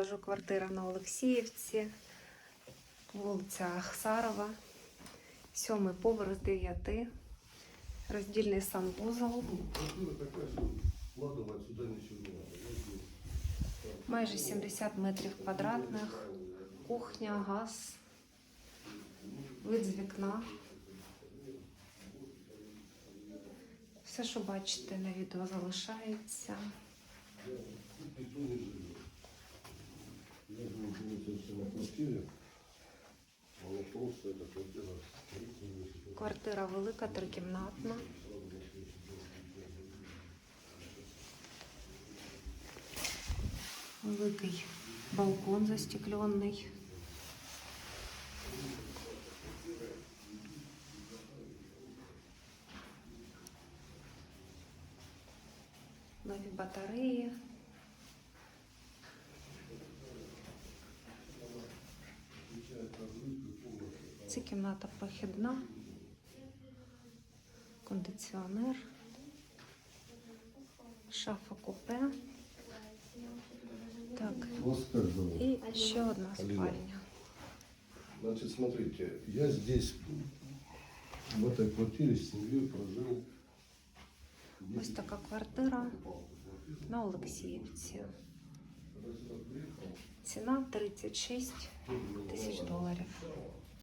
Кажу, квартира на Олексіївці, вулиця Ахсарова, сьомий поверх дев'яти, роздільний санвузол. Я здесь. майже 70 метрів квадратних, кухня, газ, вид з вікна. Все, що бачите на відео, залишається. Квартире. Она просто, эта квартира, Квартира велика, трикімнатна. Великий балкон застеклений. Нові батареї. Це кімната прохідна, кондиціонер, шафа купе. Так, Вас как зовут? і ще одна спальня. Значит, смотрите, я здесь, в этой квартире с семьей прожил. Ось така квартира на Олексіївці. Ціна 36 тисяч доларів.